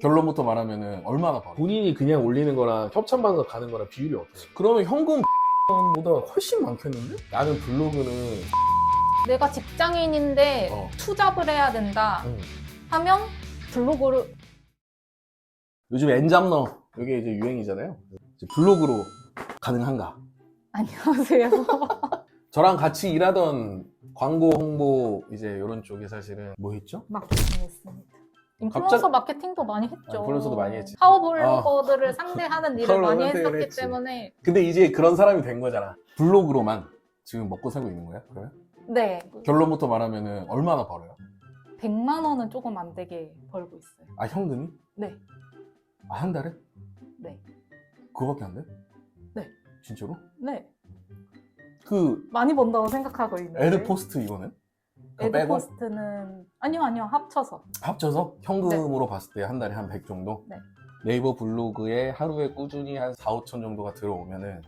결론부터 말하면은 얼마나 벌어? 본인이 그냥 올리는 거랑 협찬받아서 가는 거랑 비율이 어때요? 그러면 현금 보다 훨씬 많겠는데? 나는 블로그는 내가 직장인인데 어. 투잡을 해야 된다 음. 하면 블로그를 요즘 엔잡너 이게 이제 유행이잖아요. 이제 블로그로 가능한가? 안녕하세요. 저랑 같이 일하던 광고 홍보 이제 이런 쪽에 사실은 뭐 했죠? 마케팅 했습니다. 인플루언서 갑자기- 마케팅도 많이 했죠. 아, 인플루언서도 많이 했지. 파워 블로거들을 상대하는 일을 파워 많이 했었기 했지. 때문에 근데 이제 그런 사람이 된 거잖아. 블로그로만 지금 먹고 살고 있는 거야? 그러면? 네 결론부터 말하면은 얼마나 벌어요? 100만 원은 조금 안 되게 벌고 있어요. 아 현금이? 네. 아 한 달에? 네. 그거밖에 안 돼? 네. 진짜로? 네. 그 많이 번다고 생각하고 있는데. 에드 포스트 이거는? 그거 빼고 에드포스트는 아니요 아니요 합쳐서 합쳐서 현금으로 봤을 때 한 달에 한 100 정도? 네. 네이버 블로그에 하루에 꾸준히 한 4, 5천 정도가 들어오면은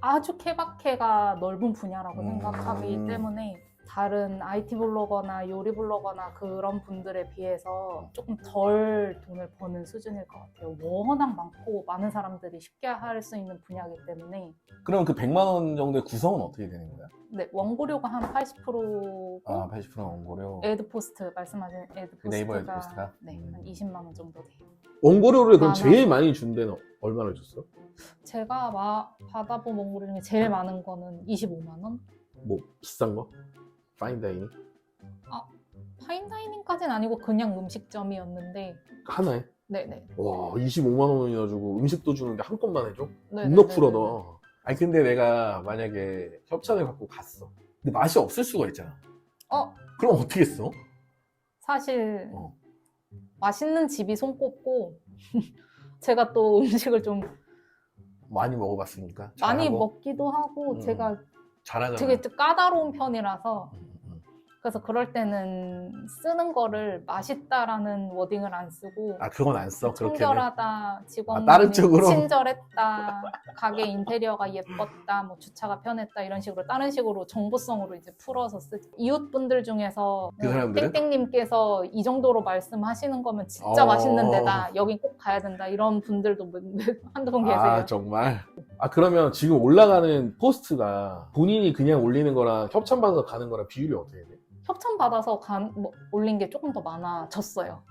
아주 케바케가 넓은 분야라고 음. 생각하기 때문에 다른 IT 블로거나 요리 블로거나 그런 분들에 비해서 조금 덜 돈을 버는 수준일 것 같아요. 워낙 많고 많은 사람들이 쉽게 할 수 있는 분야이기 때문에 그럼 그 100만 원 정도의 구성은 어떻게 되는 거야? 네, 원고료가 한 80%고 아 80% 원고료 에드포스트 말씀하신 에드포스트가 네이버 에드포스트가? 네, 음. 한 20만 원 정도 돼요. 원고료를 그럼 많아. 제일 많이 준 데는 얼마나 줬어? 제가 마- 받아본 원고료 중에 제일 많은 거는 25만 원? 뭐 비싼 거? 파인다이닝? 파인다이닝까지는 아니고 그냥 음식점이었는데 하나에? 네네. 와 25만 원이나 주고 음식도 주는데 한 건만 해줘? 네네네네. 겁나 쿨하다 아니 근데 내가 만약에 협찬을 받고 갔어 근데 맛이 없을 수가 있잖아 어, 그럼 어떻게 했어? 사실 어. 맛있는 집이 손꼽고 제가 또 음식을 좀 많이 먹어봤으니까 많이 잘하고? 먹기도 하고 음. 제가 잘하잖아 되게 좀 까다로운 편이라서 음, 음. 그래서 그럴 때는 쓰는 거를 맛있다라는 워딩을 안 쓰고 아 그건 안 써 그렇게는 친절하다, 직원분이 아, 다른 쪽으로? 친절했다, 가게 인테리어가 예뻤다, 뭐 주차가 편했다 이런 식으로 다른 식으로 정보성으로 이제 풀어서 쓰지. 이웃분들 중에서 그 사람들은? 땡땡님께서 이 정도로 말씀하시는 거면 진짜 어. 맛있는 데다, 여긴 꼭 가야 된다 이런 분들도 몇- 몇- 한두 분 계세요. 아 정말 아 그러면 지금 올라가는 포스트가 본인이 그냥 올리는 거랑 협찬 받아서 가는 거랑 비율이 어떻게 돼? 협찬 받아서 간- 뭐, 올린 게 조금 더 많아졌어요.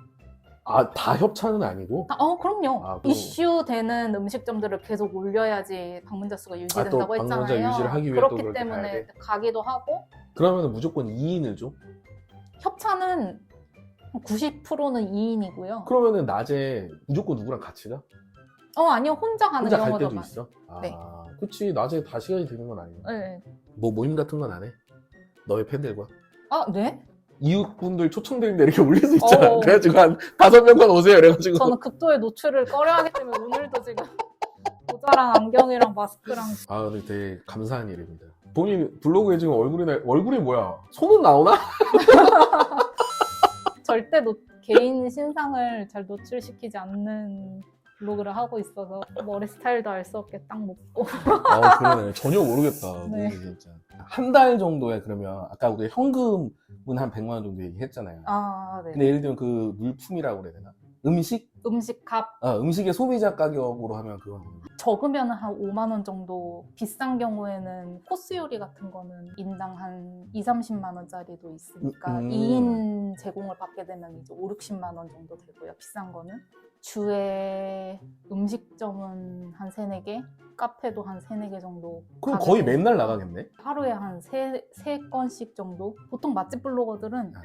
아 다 협찬은 아니고? 아, 어, 그럼요. 아, 그럼- 이슈 되는 음식점들을 계속 올려야지 방문자 수가 유지된다고 아, 또 방문자 했잖아요. 유지를 하기 위해 또 그렇기 그렇게 가야 때문에 돼? 가기도 하고 그러면 무조건 2인을 줘? 협찬은 90%는 2인이고요. 그러면은 낮에 무조건 누구랑 같이 가? 어 아니요 혼자 가는 혼자 갈 경우도 때도 많아요. 있어? 아, 네. 그치 낮에 다 시간이 되는 건 아니야 네. 뭐 모임 같은 건 안 해? 너의 팬들과? 아 네? 이웃분들 초청드린데 이렇게 올릴 수 있잖아 어. 그래가지고 한 다섯 명만 오세요 이래가지고 저는 극도의 노출을 꺼려하기 때문에 오늘도 지금 모자랑 안경이랑 마스크랑 아 근데 되게 감사한 일입니다 본인 블로그에 지금 얼굴이 나, 얼굴이 뭐야? 손은 나오나? 절대 노- 개인 신상을 잘 노출시키지 않는 블로그를 하고 있어서 머리 스타일도 알 수 없게 딱 먹고 아 그러네 전혀 모르겠다 네. 진짜 한 달 정도에 그러면 아까 우리 현금은 한 100만 원 정도 얘기했잖아요 아 네. 근데 예를 들면 그 물품이라고 그래야 되나? 음식? 음식 값 아, 음식의 소비자 가격으로 하면 그건 적으면 한 5만 원 정도 비싼 경우에는 코스 요리 같은 거는 인당 한 2, 30만 원짜리도 있으니까 음. 2인 제공을 받게 되면 이제 5, 60만 원 정도 되고요 비싼 거는 주에 음식점은 한 3, 4개 카페도 한 3, 4개 정도 그럼 가게 거의 맨날 나가겠네? 하루에 한 세, 세 건씩 정도 보통 맛집 블로거들은 아.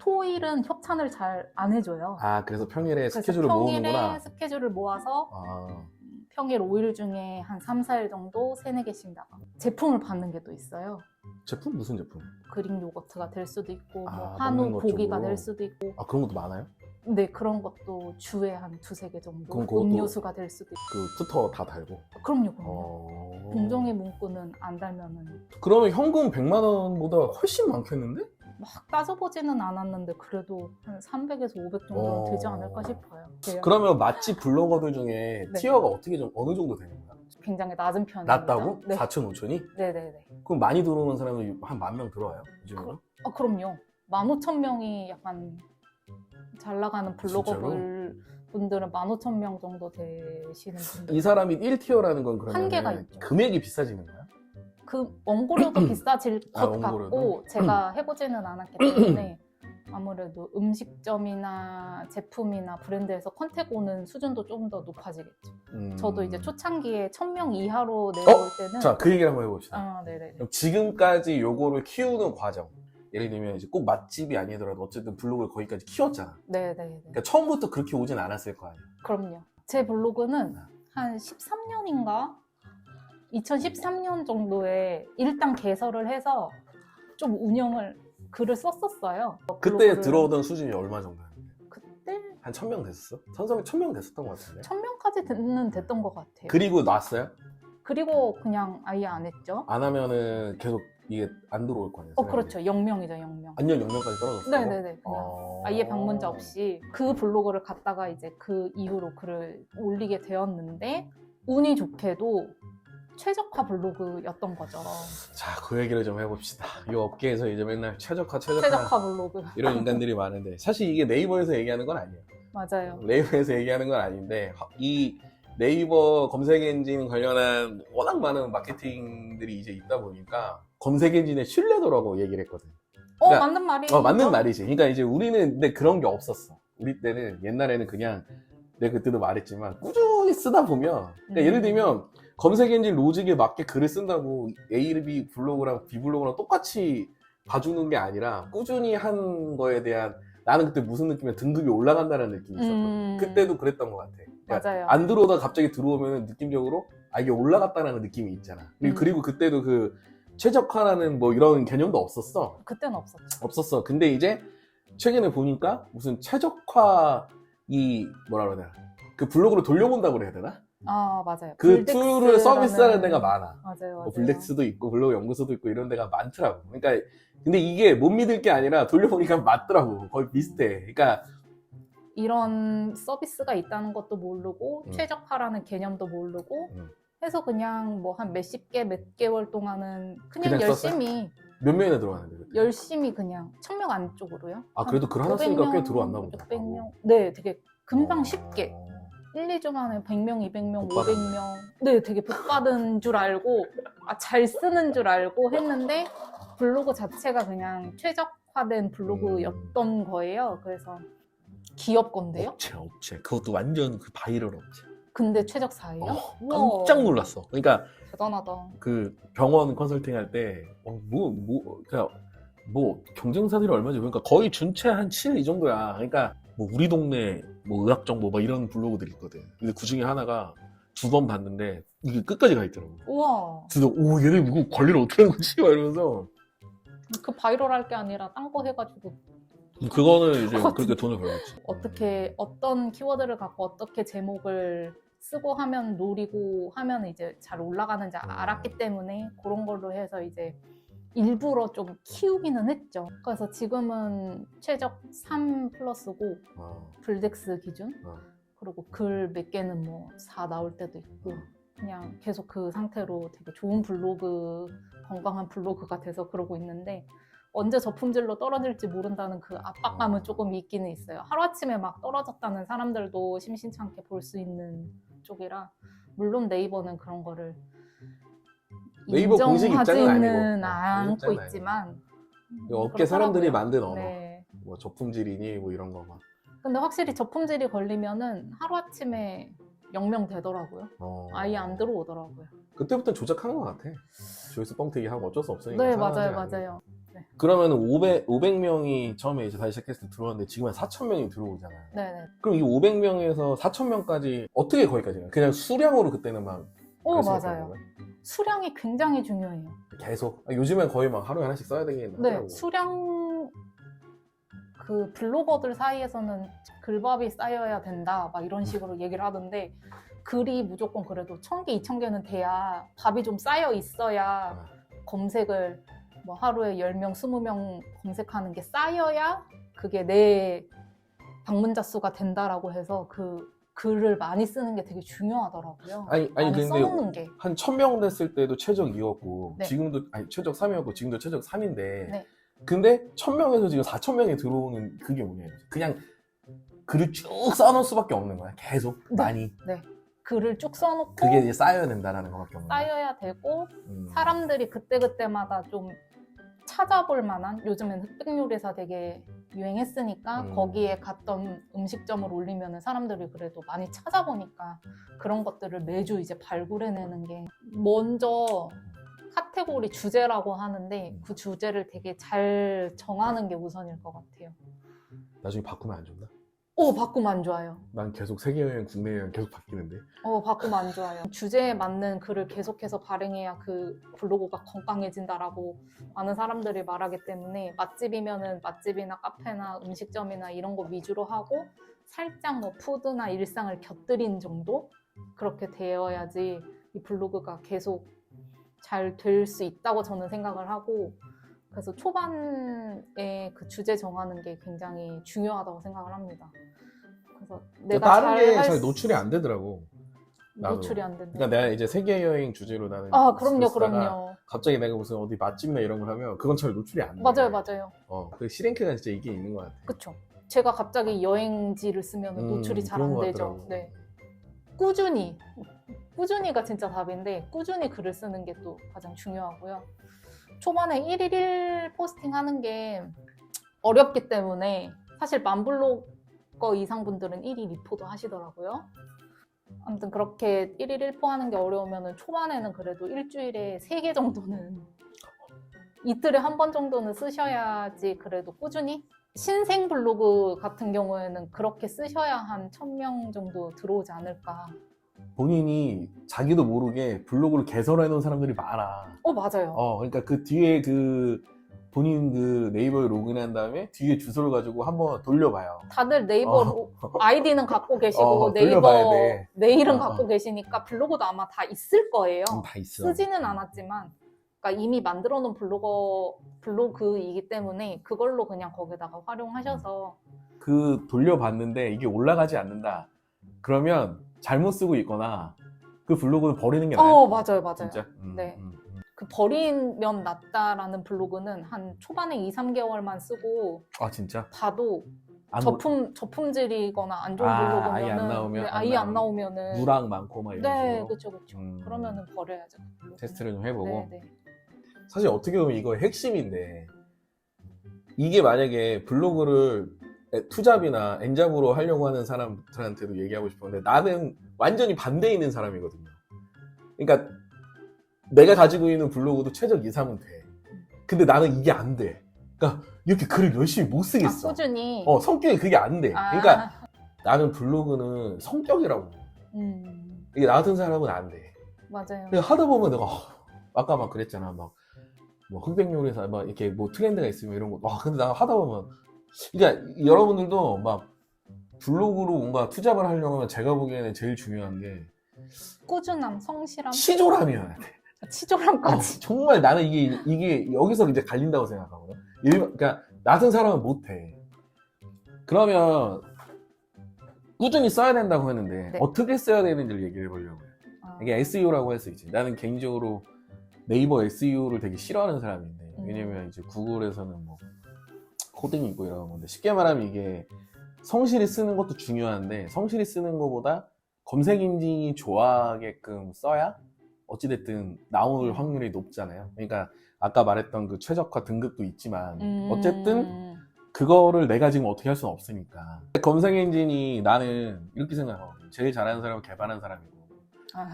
토일은 협찬을 잘 안 해줘요 아 그래서 평일에 그래서 스케줄을 평일에 모으는구나 스케줄을 모아서 아, 평일 5일 중에 한 3, 4일 정도 3, 4개씩 나가. 제품을 받는 게 또 있어요. 제품? 무슨 제품? 그릭 요거트가 될 수도 있고, 아, 뭐 먹는 한우 것 고기가 쪽으로. 될 수도 있고, 아 그런 것도 많아요? 네, 그런 것도 주에 한 두세 개 정도 그럼 그것도- 음료수가 될 수도 있고. 그 투터 다 달고 그럼요, 그럼요. 어... 공정의 문구는 안 달면은 그러면 현금 100만 원보다 훨씬 많겠는데? 막 따져보지는 않았는데 그래도 한 300에서 500 정도는 어. 되지 않을까 싶어요. 제가 그러면 맛집 블로거들 중에 네. 티어가 어떻게 좀 어느 정도 되는 거야? 굉장히 낮은 편입니다. 낮다고? 네. 4천 5천이? 네네네. 그럼 많이 들어오는 사람은 한 만 명 들어와요? 요즘으로? 아 그럼요. 15,000명이 약간 잘 나가는 블로거 진짜로? 분- 분들은 15,000명 정도 되시는 분들. 이 사람이 1티어라는 건 그러면 한계가 있죠. 금액이 비싸지는 거야? 그 원고료도 비싸질 아, 것 원고료도? 같고 제가 해보지는 않았기 때문에 아무래도 음식점이나 제품이나 브랜드에서 컨택 오는 수준도 조금 더 높아지겠죠. 음. 저도 이제 초창기에 1000명 이하로 내려올 때는 자, 그 얘기를 한번 해봅시다. 아. 그럼 지금까지 요거를 키우는 과정. 예를 들면 이제 꼭 맛집이 아니더라도 어쨌든 블로그를 거기까지 키웠잖아. 네 네 네. 그러니까 처음부터 그렇게 오진 않았을 거 아니야. 그럼요. 제 블로그는 한 13년인가? 2013년 정도에 일단 개설을 해서 좀 운영을 글을 썼었어요. 그때 블로그를- 들어오던 수준이 얼마 정도였는데? 그때 한 1000명 됐었어? 선성이 1000명 됐었던 것 같은데. 1000명까지는 됐던 것 같아요. 그리고 놨어요? 그리고 그냥 아예 안 했죠. 안 하면은 계속 이게 안 들어올 거 아니야? 어, 그렇죠. 0명이죠, 0명. 안녕 0명까지 떨어졌어. 네네네. 그냥 어... 아예 방문자 없이 그 블로그를 갖다가 이제 그 이후로 글을 올리게 되었는데 운이 좋게도 최적화 블로그였던 거죠. 자, 그 얘기를 좀 해봅시다. 이 업계에서 이제 맨날 최적화, 최적화, 최적화 블로그. 이런 인간들이 많은데 사실 이게 네이버에서 얘기하는 건 아니에요. 맞아요. 네이버에서 얘기하는 건 아닌데 이 네이버 검색 엔진 관련한 워낙 많은 마케팅들이 이제 있다 보니까 검색 엔진의 신뢰도라고 얘기를 했거든. 어, 그러니까- 맞는 말이에요. 어, 맞는 말이지. 그러니까 이제 우리는 근데 그런 게 없었어. 우리 때는 옛날에는 그냥 내가 그때도 말했지만 꾸준히 쓰다 보면 그러니까 음. 예를 들면 검색 엔진 로직에 맞게 글을 쓴다고 A, B 블로그랑 B 블로그랑 똑같이 봐주는 게 아니라 꾸준히 한 거에 대한 나는 그때 무슨 느낌이야 등급이 올라간다는 느낌이 있었거든. 음. 그때도 그랬던 것 같아. 그러니까 맞아요. 안 들어오다 갑자기 들어오면 느낌적으로 아 이게 올라갔다는 느낌이 있잖아. 그리고, 음. 그리고 그때도 그 최적화라는 뭐 이런 개념도 없었어. 그때는 없었죠. 없었어. 근데 이제 최근에 보니까 무슨 최적화 이 뭐라 그러냐 그 블로그를 돌려본다고 그래야 되나? 아, 맞아요. 그 툴을 서비스하는 데가 많아. 맞아요, 맞아요. 뭐 블랙스도 있고 블로그 연구소도 있고 이런 데가 많더라고. 그러니까 근데 이게 못 믿을 게 아니라 돌려보니까 맞더라고. 거의 비슷해. 그러니까 이런 서비스가 있다는 것도 모르고 음. 최적화라는 개념도 모르고 음. 해서 그냥 뭐 한 몇십 개 몇 개월 동안은 그냥, 그냥? 열심히 몇 명이나 들어가는데 그때? 열심히 그냥 천명 안쪽으로요. 아 그래도 글 하나 쓰니까 꽤 들어왔나 보다. 600명. 네, 되게 금방 어. 쉽게 1, 2주 만에 100명, 200명, 복 받았네. 500명. 네, 되게 복 받은 줄 알고, 아, 잘 쓰는 줄 알고 했는데, 블로그 자체가 그냥 최적화된 블로그였던 음. 거예요. 그래서 기업 건데요? 업체 업체 그것도 완전 그 바이럴 업체. 근데 최적 4예요? 어, 깜짝 놀랐어. 그러니까 대단하다. 그 병원 컨설팅 할 때, 어, 뭐, 뭐, 그냥, 뭐, 경쟁사들이 얼마지? 그러니까 거의 준체 한 7 이 정도야. 그러니까, 뭐, 우리 동네, 뭐, 의학 정보, 막 이런 블로그들이 있거든. 근데 그 중에 하나가 두 번 봤는데, 이게 끝까지 가 있더라고. 우와. 그래서, 오, 얘네 이거 관리를 어떻게 하는 거지? 막 이러면서. 그 바이럴 할 게 아니라 딴 거 해가지고 그거는 이제 그거 그렇게 돈을 벌겠지. 어떻게 어떤 키워드를 갖고 어떻게 제목을 쓰고 하면 노리고 하면 이제 잘 올라가는지 음. 알았기 때문에 그런 걸로 해서 이제 일부러 좀 키우기는 했죠. 그래서 지금은 최적 3 플러스고 어, 블덱스 기준 어. 그리고 글 몇 개는 뭐 4 나올 때도 있고 어. 그냥 계속 그 상태로 되게 좋은 블로그 건강한 블로그가 돼서 그러고 있는데 언제 저품질로 떨어질지 모른다는 그 압박감은 어. 조금 있기는 있어요. 하루아침에 막 떨어졌다는 사람들도 심심찮게 볼 수 있는 쪽이라 물론 네이버는 그런 거를 네이버 공식 입장은 아니고. 어, 않고 아니고. 있지만 그 업계 사람들이 만든 언어. 네. 뭐, 저품질이니, 뭐, 이런 거 막. 근데 확실히 저품질이 걸리면은 하루아침에 0명 되더라고요. 어. 아예 안 들어오더라고요. 그때부터 조작하는 것 같아. 조회수 뻥튀기 하고 어쩔 수 없으니까. 네, 맞아요, 않으니까. 맞아요. 그러면 500, 500명이 처음에 이제 다시 시작했을 때 들어왔는데 지금 한 4,000명이 들어오잖아요. 네네. 그럼 이 500명에서 4,000명까지 어떻게 거기까지 가요? 그냥 수량으로 그때는 막. 오, 그랬었던 맞아요. 거예요? 수량이 굉장히 중요해요. 계속. 아, 요즘엔 거의 막 하루에 하나씩 써야 되긴 네, 하더라고. 수량, 그 블로거들 사이에서는 글밥이 쌓여야 된다, 막 이런 식으로 얘기를 하던데, 글이 무조건 그래도 1000개, 2000개는 돼야 밥이 좀 쌓여 있어야 아. 검색을 뭐 하루에 10명, 20명 검색하는 게 쌓여야 그게 내 방문자 수가 된다라고 해서 그 글을 많이 쓰는 게 되게 중요하더라고요. 아니 아니 근데 써놓는 게. 한 1000명 됐을 때도 최적 2였고 네. 지금도 아니 최적 3이었고 지금도 최적 3인데 네. 근데 1000명에서 지금 4000명이 들어오는 그게 뭐냐 이거지. 그냥 글을 쭉 써놓을 수밖에 없는 거야 계속 네. 많이 글을 쭉 써놓고 그게 이제 쌓여야 된다라는 것밖에 없는 쌓여야 되고 음. 사람들이 그때그때마다 좀 찾아볼 만한 요즘엔 흑백 요리사 되게 유행했으니까 음. 거기에 갔던 음식점을 올리면 사람들이 그래도 많이 찾아보니까 그런 것들을 매주 이제 발굴해내는 게 먼저 카테고리 주제라고 하는데 음. 그 주제를 되게 잘 정하는 게 우선일 것 같아요. 나중에 바꾸면 안 좋나? 오 바꾸면 안 좋아요. 난 계속 세계 여행 국내 여행 계속 바뀌는데 어, 바꾸면 안 좋아요. 주제에 맞는 글을 계속해서 발행해야 그 블로그가 건강해진다라고 많은 사람들이 말하기 때문에 맛집이면은 맛집이나 카페나 음식점이나 이런 거 위주로 하고 살짝 뭐 푸드나 일상을 곁들인 정도 그렇게 되어야지 이 블로그가 계속 잘 될 수 있다고 저는 생각을 하고 그래서 초반에 그 주제 정하는 게 굉장히 중요하다고 생각을 합니다. 그래서 내가 다른 게할잘 수- 노출이 안 되더라고 나도. 노출이 안 된다. 그러니까 내가 이제 세계 여행 주제로 나는 아, 그럼요, 쓰다가 그럼요. 갑자기 내가 무슨 어디 맛집이나 이런 걸 하면 그건 잘 노출이 안 돼. 맞아요, 맞아요. 어, 그 실행크가 진짜 이게 있는 것 같아. 그쵸. 제가 갑자기 여행지를 쓰면 음, 노출이 잘 그런 안 것 되죠. 같더라고. 네. 꾸준히. 꾸준히가 진짜 답인데, 꾸준히 글을 쓰는 게 또 가장 중요하고요. 초반에 1일 1 포스팅 하는 게 어렵기 때문에, 사실 만블로거 이상 분들은 1일 2포도 하시더라고요. 아무튼 그렇게 1일 1포 하는 게 어려우면 초반에는 그래도 일주일에 3개 정도는 이틀에 한 번 정도는 쓰셔야지 그래도 꾸준히 신생 블로그 같은 경우에는 그렇게 쓰셔야 한 1000명 정도 들어오지 않을까. 본인이 자기도 모르게 블로그를 개설해 놓은 사람들이 많아. 어, 맞아요. 어, 그러니까 그 뒤에 그 본인 그 네이버에 로그인한 다음에 뒤에 주소를 가지고 한번 돌려봐요. 다들 네이버 어. 로- 아이디는 갖고 계시고 어, 네이버. 메일은 어, 갖고 어. 계시니까 블로그도 아마 다 있을 거예요. 음, 다 있어. 쓰지는 않았지만 그러니까 이미 만들어 놓은 블로거 블로그이기 때문에 그걸로 그냥 거기다가 활용하셔서 그 돌려봤는데 이게 올라가지 않는다. 그러면 잘못 쓰고 있거나 그 블로그를 버리는 게 나아요. 어 맞아요 맞아요 진짜. 음, 네. 음, 음. 그 버리면 낫다라는 블로그는 한 초반에 2, 3개월만 쓰고 아 진짜. 봐도 안 저품 저품질이거나 안 좋은 아, 블로그면은 아예 안 나오면 네, 안 아예 안 나오면. 나오면은 누락 많고 막 이런 네 식으로 그렇죠 그렇죠 음. 그러면은 버려야죠 그 블로그는. 테스트를 좀 해보고 네, 네. 사실 어떻게 보면 이거 핵심인데 이게 만약에 블로그를 투잡이나 엔잡으로 하려고 하는 사람들한테도 얘기하고 싶은데 나는 완전히 반대에 있는 사람이거든요. 그러니까 내가 가지고 있는 블로그도 최적 이상은 돼. 근데 나는 이게 안 돼. 그러니까 이렇게 글을 열심히 못아 쓰겠어. 꾸준히 어, 성격이 그게 안 돼. 아, 그러니까 나는 블로그는 성격이라고. 음, 이게 나 같은 사람은 안 돼. 맞아요 하다 보면 내가 어, 아까 막 그랬잖아 막 뭐 흑백 요리사 막 이렇게 뭐 트렌드가 있으면 이런 거 와 근데 나 하다 보면 그러니까 여러분들도 막 블로그로 뭔가 투잡을 하려고 하면 제가 보기에는 제일 중요한 게 꾸준함 성실함 치졸함이어야 돼. 어, 치졸함까지 정말 나는 이게 이게 여기서 이제 갈린다고 생각하거든. 일, 그러니까 낯은 사람은 못해. 그러면 꾸준히 써야 된다고 했는데 네. 어떻게 써야 되는지를 얘기해 보려고요. 아, 이게 SEO라고 할 수 있지. 나는 개인적으로 네이버 SEO를 되게 싫어하는 사람인데 음. 왜냐면 이제 구글에서는 뭐 코딩이 있고 이런 건데 쉽게 말하면 이게 성실히 쓰는 것도 중요한데 성실히 쓰는 것보다 검색 엔진이 좋아하게끔 써야 어찌됐든 나올 음. 확률이 높잖아요. 그러니까 아까 말했던 그 최적화 등급도 있지만 음, 어쨌든 그거를 내가 지금 어떻게 할 수는 없으니까 검색 엔진이 나는 이렇게 생각하거든요. 제일 잘하는 사람은 개발하는 사람이고 아,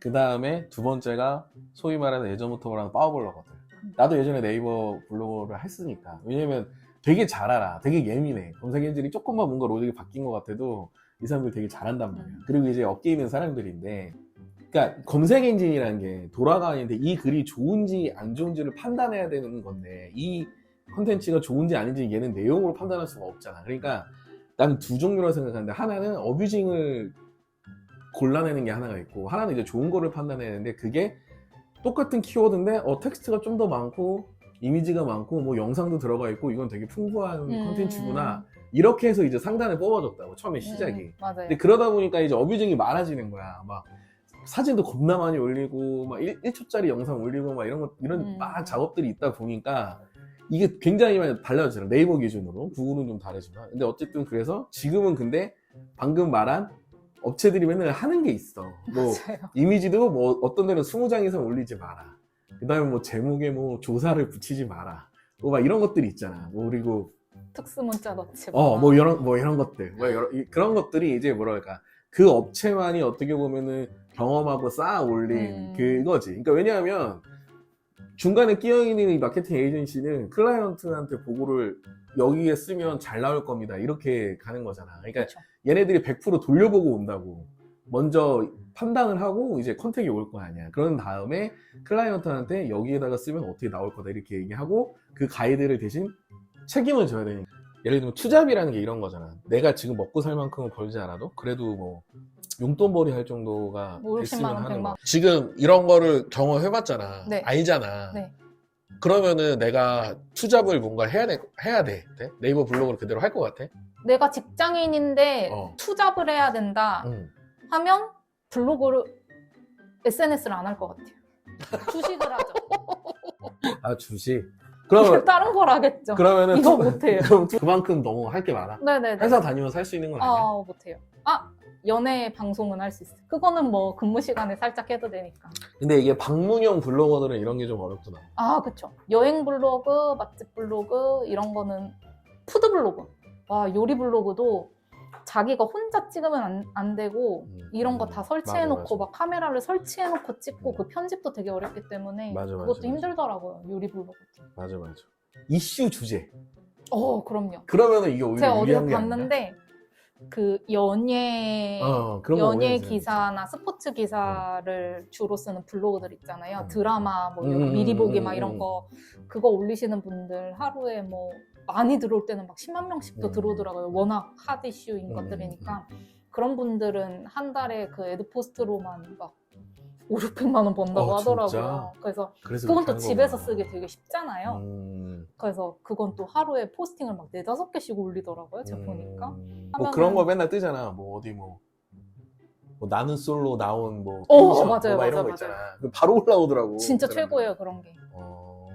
그 다음에 두 번째가 소위 말하는 예전부터 말하는 파워블로거들. 나도 예전에 네이버 블로그를 했으니까. 왜냐면 되게 잘 알아. 되게 예민해. 검색 엔진이 조금만 뭔가 로직이 바뀐 것 같아도 이 사람들 되게 잘한단 말이야. 음. 그리고 이제 업계에 있는 사람들인데, 그러니까 검색 엔진이라는 게 돌아가는데 이 글이 좋은지 안 좋은지를 판단해야 되는 건데, 이 컨텐츠가 좋은지 아닌지 얘는 내용으로 판단할 수가 없잖아. 그러니까 나는 두 종류라고 생각하는데, 하나는 어뷰징을 골라내는 게 하나가 있고 하나는 이제 좋은 거를 판단해야 되는데 그게 똑같은 키워드인데 어 텍스트가 좀 더 많고 이미지가 많고 뭐 영상도 들어가 있고 이건 되게 풍부한 음. 컨텐츠구나 이렇게 해서 이제 상단을 뽑아줬다고 처음에 시작이. 음, 맞아요. 근데 그러다 보니까 이제 어뷰징이 많아지는 거야. 막 사진도 겁나 많이 올리고 막 1, 1초짜리 영상 올리고 막 이런 거 이런 음. 막 작업들이 있다 보니까 이게 굉장히 많이 달라졌잖아. 네이버 기준으로. 구글은 좀 다르지만. 근데 어쨌든 그래서 지금은 근데 방금 말한 업체들이 맨날 하는 게 있어. 뭐 맞아요. 이미지도 뭐 어떤 데는 20장 이상 올리지 마라. 그 다음에 뭐 제목에 뭐 조사를 붙이지 마라. 뭐 막 이런 것들이 있잖아. 뭐 그리고 특수 문자 넣지 어, 마. 뭐 이런, 뭐 이런 것들. 뭐 여러- 이- 그런 것들이 이제 뭐랄까. 그 업체만이 어떻게 보면은 경험하고 쌓아 올린 음. 그거지. 그러니까 왜냐하면 중간에 끼어 있는 이 마케팅 에이전시는 클라이언트한테 보고를 여기에 쓰면 잘 나올 겁니다. 이렇게 가는 거잖아. 그러니까 그쵸. 얘네들이 100% 돌려보고 온다고. 먼저 판단을 하고 이제 컨택이 올 거 아니야. 그런 다음에 클라이언트한테 여기에다가 쓰면 어떻게 나올 거다 이렇게 얘기하고 그 가이드를 대신 책임을 져야 되니까. 예를 들면 투잡이라는 게 이런 거잖아. 내가 지금 먹고 살 만큼은 벌지 않아도 그래도 뭐 용돈벌이 할 정도가 뭐 60만 됐으면 원, 하는 100만 거. 원. 지금 이런 거를 경험해봤잖아. 네. 알잖아. 네. 그러면은 내가 투잡을 뭔가 해야 돼, 해야 돼. 돼? 네이버 블로그를 그대로 할 것 같아? 내가 직장인인데 어. 투잡을 해야 된다 응. 하면 블로그를 SNS를 안 할 것 같아요. 주식을 하죠. 아, 주식. 그러면, 다른 걸 하겠죠. 그러면은. 이거 투- 못해요. 그럼 투- 그만큼 너무 할 게 많아. 네네네. 회사 다니면서 할 수 있는 건 아니야? 아 못해요. 아 연애 방송은 할 수 있어 요. 그거는 뭐 근무 시간에 살짝 해도 되니까. 근데 이게 방문형 블로거들은 이런 게 좀 어렵구나. 아 그쵸. 여행 블로그, 맛집 블로그 이런 거는 푸드 블로그. 와 요리 블로그도 자기가 혼자 찍으면 안, 안 되고 음, 이런 거 음. 다 설치해놓고 맞아, 맞아. 막 카메라를 설치해놓고 찍고 그 편집도 되게 어렵기 때문에 맞아, 맞아, 그것도 맞아. 힘들더라고요 요리 블로그. 맞아, 맞아. 이슈 주제. 어 그럼요. 그러면은 이게 오히려 제가 어디서 유리한 게 아니야? 봤는데 그 연예 어, 그런 거 연예 오해하지. 기사나 스포츠 기사를 주로 쓰는 블로그들 있잖아요. 음. 드라마 뭐 음, 거 미리 보기 음, 막 음, 이런 음. 거 그거 올리시는 분들 하루에 뭐 많이 들어올 때는 막 10만 명씩도 음. 들어오더라고요. 워낙 핫 이슈인 음, 것들이니까 그런 분들은 한 달에 그 애드 포스트로만 막 5, 600만 원 번다고 어, 하더라고요. 진짜? 그래서 그래서 그건 또 집에서 거구나. 쓰기 되게 쉽잖아요. 음, 그래서 그건 또 하루에 포스팅을 막 네다섯 개씩 올리더라고요. 제가 보니까. 음. 뭐 하면은- 그런 거 맨날 뜨잖아. 뭐 어디 뭐, 뭐 나는 솔로 나온 뭐 어, 맞아요, 뭐막 이런 맞아요, 거 있잖아. 그 바로 올라오더라고. 진짜. 최고예요, 그런 게. 어.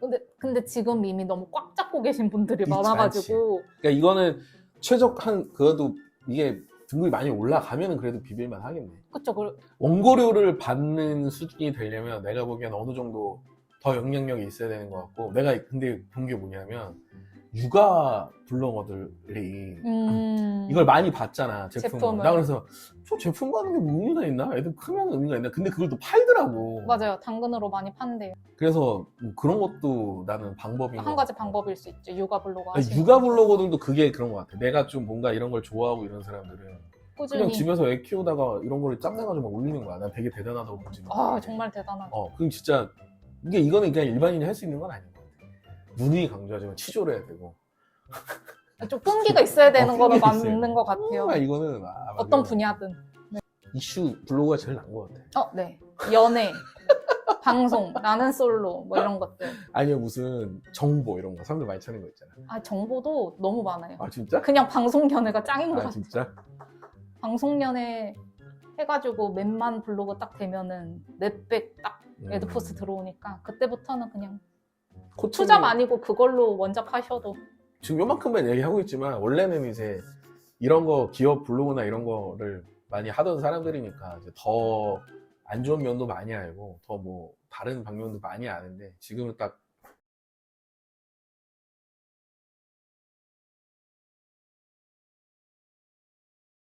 근데 근데 지금 이미 너무 꽉 잡고 계신 분들이 많아가지고 그러니까 이거는 최적한 그래도 이게 등급이 많이 올라가면은 그래도 비빌만 하겠네. 그쵸 그 원고료를 받는 수준이 되려면 내가 보기엔 어느 정도 더 영향력이 있어야 되는 것 같고 내가 근데 본 게 뭐냐면 육아 블로거들이 음, 이걸 많이 봤잖아 제품을. 제품을. 나 그래서 저 제품 받는 게 뭐 의미가 있나? 애들 크면 의미가 있나? 근데 그걸 또 팔더라고. 맞아요. 당근으로 많이 판대요. 그래서 뭐 그런 것도 나는 방법인 한 것 가지 같아. 방법일 수 있죠. 육아 블로그 아니, 하시는 육아. 블로거들도 그게 그런 것 같아. 내가 좀 뭔가 이런 걸 좋아하고 이런 사람들은 그냥 꾸준히. 집에서 애 키우다가 이런 거를 짬내가지고 막 올리는 거야. 난 되게 대단하다고 보지 아 정말 대단하죠 어, 그럼 진짜 이게 이거는 그냥 일반인이 할 수 있는 건것 누누이 강조하지만 치조를 해야 되고. 좀 끈기가 있어야 되는 어, 거는 끈기가 있어요. 맞는 것 같아요 정말 이거는 아, 어떤 맞아요. 분야든 이슈 블로그가 제일 나은 것 같아. 어 네 연애 방송 나는 솔로 뭐 이런 것들 아니면 무슨 정보 이런 거 사람들 많이 찾는 거 있잖아. 아 정보도 너무 많아요 아 진짜? 그냥 방송 연애가 짱인 것 아 같아요 진짜? 방송 연애 해가지고 몇만 블로그 딱 되면은 넷백 딱 음. 애드포스 들어오니까 그때부터는 그냥 코칭이- 투잡 아니고 그걸로 원잡하셔도. 지금 요만큼만 얘기하고 있지만 원래는 이제 이런 거 기업 블로그나 이런 거를 많이 하던 사람들이니까 이제 더안 좋은 면도 많이 알고 더 뭐 다른 방면도 많이 아는데 지금은 딱